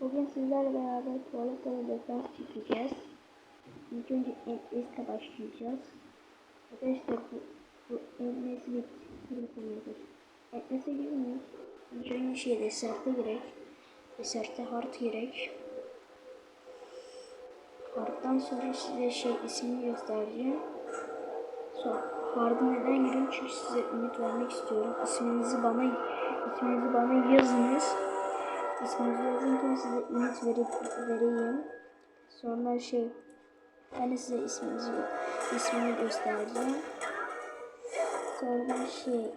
Bugün sizlerle beraber tuvalet ve defans çekeceğiz. İlk önce Enes'le başlayacağız. Arkadaşlar bu, bu Enes bir telefonudur. Enes'e girmiyoruz. İlk önce şey deserte gerek. Deserte hard gerek. Hard'dan sonra size şey ismini göstereceğim. Sonra Hard'ı neden girin? Çünkü size ümit vermek istiyorum. İsminizi bana isminizi bana yazınız. İsminizi yazınca size ümit verip vereyim. Sonra şey ben de size isminizi ismini göstereceğim. Sonra şey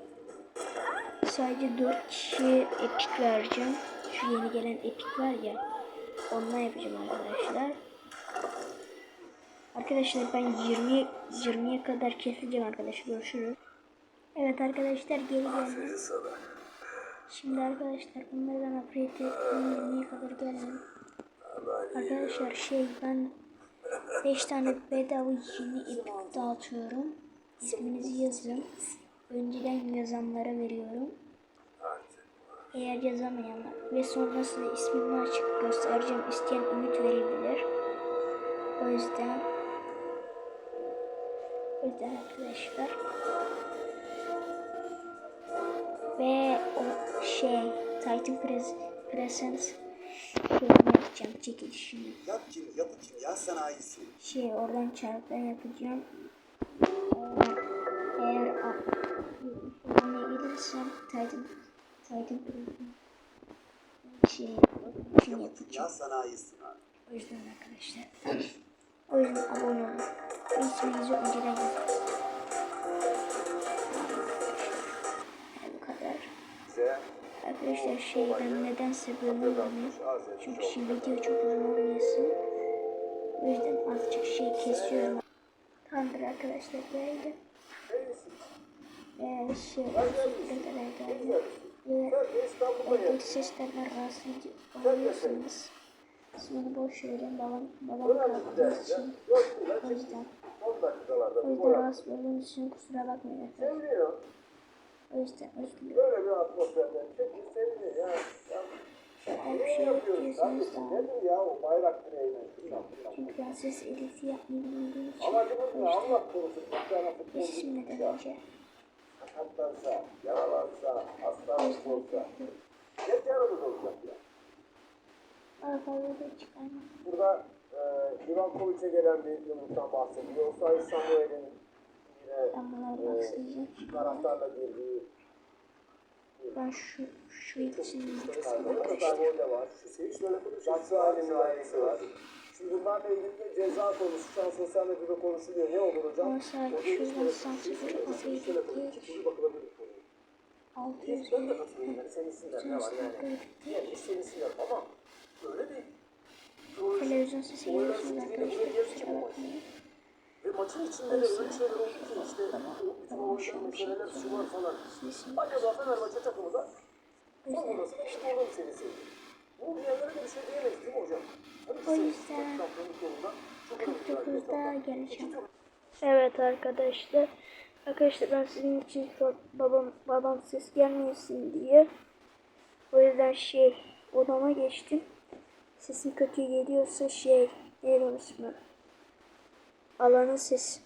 sadece 4 kişiye epik vereceğim. Şu yeni gelen epik var ya. Ondan yapacağım arkadaşlar. Arkadaşlar ben 20 20'ye kadar keseceğim arkadaşlar. Görüşürüz. Evet arkadaşlar geri geldim. Şimdi arkadaşlar bunları ben upgrade. 20'ye kadar geldim. Arkadaşlar şey ben 5 tane bedava yeni epik dağıtıyorum. İsminizi yazın. Önceden yazanlara veriyorum. Eğer yazamayanlar ve sonra size ismini açık göstereceğim. İsteyen ümit verebilir. O yüzden o yüzden arkadaşlar ve şey Titan Pres Presence şeyini yapacağım çekilişini. Yap kim, yapı kimya sanayisi. Şey oradan çarpma yapacağım. Eğer ne gelirsem Titan Titan Presence şey için Yapı yapacağım. sanayisi. O yüzden arkadaşlar. o yüzden abone olun. İsminizi önceden yazın. Arkadaşlar şey ben nedense bölmüyorum. Çünkü şimdi video çok uzun olmasın. O yüzden azıcık şey kesiyorum. Tamamdır arkadaşlar geldi. Ee, şey buralara geldi. Ve evdeki seslerden rahatsız oluyorsanız Şimdi boş verin babam babam kalktığı için o yüzden o yüzden rahatsız olduğunuz için kusura bakmayın efendim. O yüzden özür dilerim. Böyle bir atmosferden çekil seviniyor ya. ya. Eğer bir şey yapıyorsanız da Nedir ya o bayrak direğine? Çünkü ben ses editi yapmayı için Amacımız ne? Allah korusun. Bir tane futbolcu hiç şimdiden önce sakatlansa, yaralansa, hastalık olsa. Hep yanımız olacak ya. arabayı da çıkarmam. Burada e, Ivankovic'e gelen bir yumruktan bahsediyor. Osay Samuel'in yine başlayacağım. taraftarla girdiği Ben şu şu da arkadaşlar. Şimdi bunlarla ilgili bir ceza konusu şu an sosyal medyada konuşuluyor. Ne olur hocam? Değil, şuradan santimetre bir. 600 Hiç ben de bin senin isimler ne var yani? Yani senin isimler ama öyle bir televizyon sesi geliyorsunuz arkadaşlar kusura bakmayın. Ve maçın içinde de öyle şeyler oldu ki işte o bütün oyuncu meseleler şu var falan. Acaba Fenerbahçe takımı da son burası da işte orada meselesi. Bu diyenlere de bir şey diyemeyiz değil mi hocam? O yüzden şampiyonluk yolunda çok önemli bir 49'da geleceğim. Evet arkadaşlar. Arkadaşlar ben sizin için babam babam ses gelmesin diye. O yüzden şey odama geçtim. Sesim kötü geliyorsa şey onun ismi? Alanın ses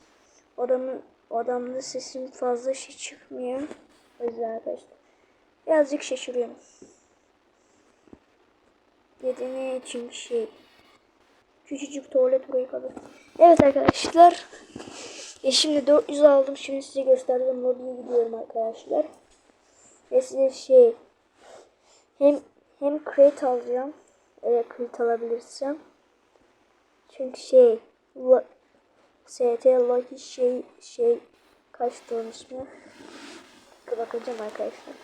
odamın odamda sesim fazla şey çıkmıyor. O yüzden arkadaşlar. Birazcık şaşırıyorum. Nedeni çünkü şey Küçücük tuvalet burayı kalır. Evet arkadaşlar. E şimdi 400 aldım. Şimdi size göstereceğim. Lobiye gidiyorum arkadaşlar. Ve size şey hem hem crate alacağım. Eğer crate alabilirsem. Çünkü şey ST Lucky şey şey onun ismi. Bakacağım arkadaşlar.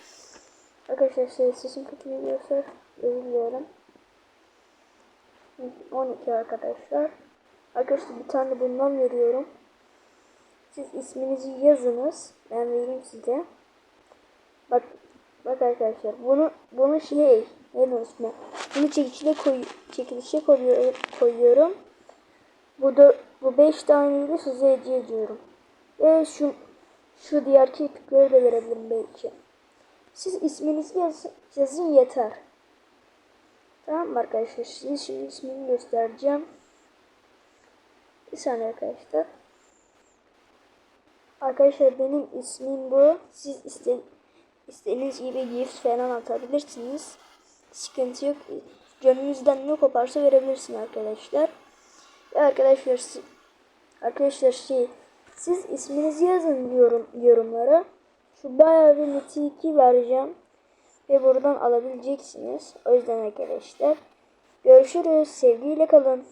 Arkadaşlar şey, sesim kötü geliyorsa özür diliyorum. 12 arkadaşlar. Arkadaşlar bir tane bundan veriyorum. Siz isminizi yazınız. Ben vereyim size. Bak bak arkadaşlar bunu bunu şey ne ismi? Bunu çekilişe koy çekilişe koyuyorum, koyuyorum. Bu da bu 5 taneyi de size hediye ediyorum. Ve şu şu diğer kirpikleri de verebilirim belki. Siz isminizi yazın, yazın yeter. Tamam arkadaşlar? Size şimdi ismini göstereceğim. Bir saniye arkadaşlar. Arkadaşlar benim ismim bu. Siz iste, istediğiniz gibi gift falan atabilirsiniz. Sıkıntı yok. Gönlünüzden ne koparsa verebilirsin arkadaşlar. Arkadaşlar arkadaşlar şey siz isminizi yazın yorum, yorumlara. Şu bayağı bir neti 2 vereceğim. Ve buradan alabileceksiniz. O yüzden arkadaşlar görüşürüz. Sevgiyle kalın.